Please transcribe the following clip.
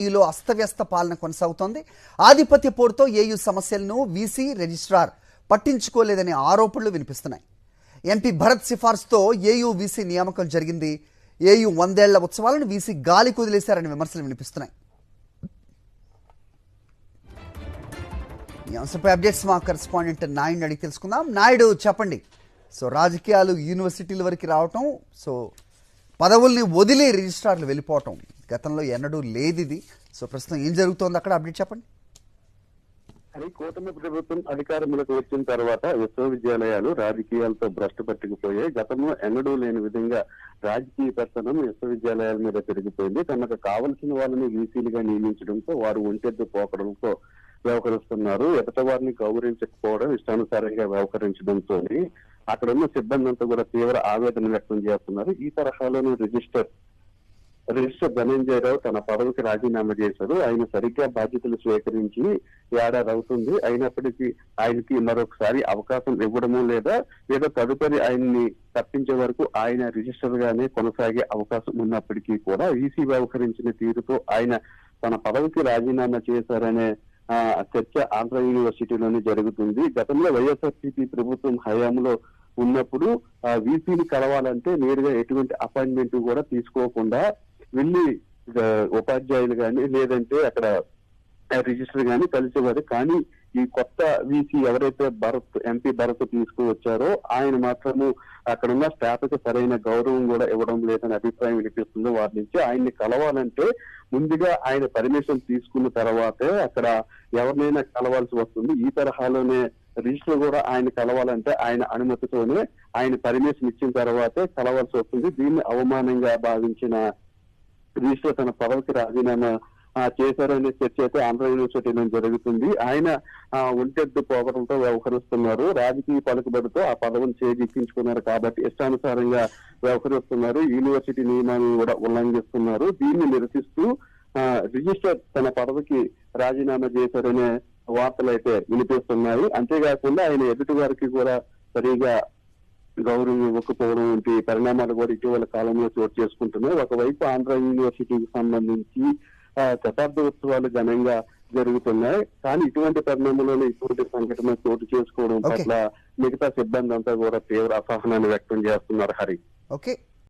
ఏయూలో అస్తవ్యస్త పాలన కొనసాగుతోంది. ఆధిపత్య పోరుతో ఏయూ సమస్యలను వీసీ రిజిస్ట్రార్ పట్టించుకోలేదనే ఆరోపణలు వినిపిస్తున్నాయి. ఎంపీ భరత్ సిఫార్సుతో ఏయూ వీసీ నియామకం జరిగింది. ఏయూ వందేళ్ళ ఉత్సవాలను వీసీ గాలి కుదిలేశారనే విమర్శలు వినిపిస్తున్నాయి. ఈ అంశంపై అప్డేట్స్ మా కరెస్పాండెంట్ నాయుడు అడిగి తెలుసుకుందాం. నాయుడు చెప్పండి. సో రాజకీయాలు యూనివర్సిటీల వరకు రావటం సో పదవుల్ని వదిలి రిజిస్ట్రార్లు వెళ్ళిపోవటం గతంలో ఎన్నడూ లేదు ఇది సో ప్రస్తుతం ఏం జరుగుతోంది అక్కడ? అప్డేట్ చెప్పండి. అని కూటమి ప్రభుత్వం అధికారంలోకి వచ్చిన తర్వాత విశ్వవిద్యాలయాలు రాజకీయాలతో భ్రష్టు పట్టుకుపోయాయి. గతంలో ఎన్నడూ లేని విధంగా రాజకీయ పెత్తనం విశ్వవిద్యాలయాల మీద పెరిగిపోయింది. తనకు కావలసిన వాళ్ళని వీసీలుగా నియమించడంతో వారు ఒంటెద్దు పోకడంతో వ్యవహరిస్తున్నారు. ఎదట వారిని గౌరవించకపోవడం ఇష్టానుసారంగా వ్యవహరించడంతో అక్కడ ఉన్న సిబ్బంది అంతా కూడా తీవ్ర ఆవేదన వ్యక్తం చేస్తున్నారు. ఈ తరహాలోని రిజిస్టర్ రిజిస్టర్ ధనంజయరావు తన పదవికి రాజీనామా చేశారు. ఆయన సరిగ్గా బాధ్యతలు స్వీకరించి ఏడాది అవుతుంది. అయినప్పటికీ ఆయనకి మరొకసారి అవకాశం ఇవ్వడము లేదా లేదా తదుపరి ఆయన్ని తప్పించే వరకు ఆయన రిజిస్టర్ గానే కొనసాగే అవకాశం ఉన్నప్పటికీ కూడా ఈసీ వ్యవహరించిన తీరుతో ఆయన తన పదవికి రాజీనామా చేశారనే చర్చ ఆంధ్ర యూనివర్సిటీలోనే జరుగుతుంది. గతంలో వైఎస్ఆర్సీపీ ప్రభుత్వం హయాంలో ఉన్నప్పుడు వీసీని కలవాలంటే నేరుగా ఎటువంటి అపాయింట్మెంట్ కూడా తీసుకోకుండా వెళ్ళి ఉపాధ్యాయులు కానీ లేదంటే అక్కడ రిజిస్టర్ కానీ కలిసేవారు. కానీ ఈ కొత్త వీసీ ఎవరైతే భరత్ ఎంపీ భరత్ తీసుకువచ్చారో ఆయన మాత్రము అక్కడ ఉన్న స్టాఫ్కి సరైన గౌరవం కూడా ఇవ్వడం లేదని అభిప్రాయం వినిపిస్తుంది. వారి నుంచి ఆయన్ని కలవాలంటే ముందుగా ఆయన పర్మిషన్ తీసుకున్న తర్వాతే అక్కడ ఎవరినైనా కలవాల్సి వస్తుంది. ఈ తరహాలోనే రిజిస్టర్ కూడా ఆయన కలవాలంటే ఆయన అనుమతితోనే ఆయన పర్మిషన్ ఇచ్చిన తర్వాతే కలవాల్సి వస్తుంది. దీన్ని అవమానంగా భావించిన రిజిస్టర్ తన పదవికి రాజీనామా చేశారనే చర్చ అయితే ఆంధ్ర యూనివర్సిటీలో జరుగుతుంది? ఆయన ఒంటెద్దు పోకడంతో వ్యవహరిస్తున్నారు. రాజకీయ పలుకుబడితో ఆ పదవిని చేజిక్కించుకున్నారు కాబట్టి ఇష్టానుసారంగా వ్యవహరిస్తున్నారు. యూనివర్సిటీ నియమాలను కూడా ఉల్లంఘిస్తున్నారు. దీన్ని నిరసిస్తూ రిజిస్టర్ తన పదవికి రాజీనామా చేశారనే వార్తలు అయితే వినిపిస్తున్నాయి. అంతేకాకుండా ఆయన ఎదుటి వారికి కూడా సరిగా గౌరవం ఇవ్వకపోవడం వంటి పరిణామాలు కూడా ఇటీవల కాలంలో చోటు చేసుకుంటున్నాయి. ఒకవైపు ఆంధ్ర యూనివర్సిటీకి సంబంధించి శతాబ్ద ఉత్సవాలు ఘనంగా జరుగుతున్నాయి. కానీ ఇటువంటి పరిణామంలోనే ఇటువంటి సంఘటన చోటు చేసుకోవడం. పట్ల మిగతా సిబ్బంది అంతా కూడా తీవ్ర అసహనాన్ని వ్యక్తం చేస్తున్నారు హరి. ఓకే.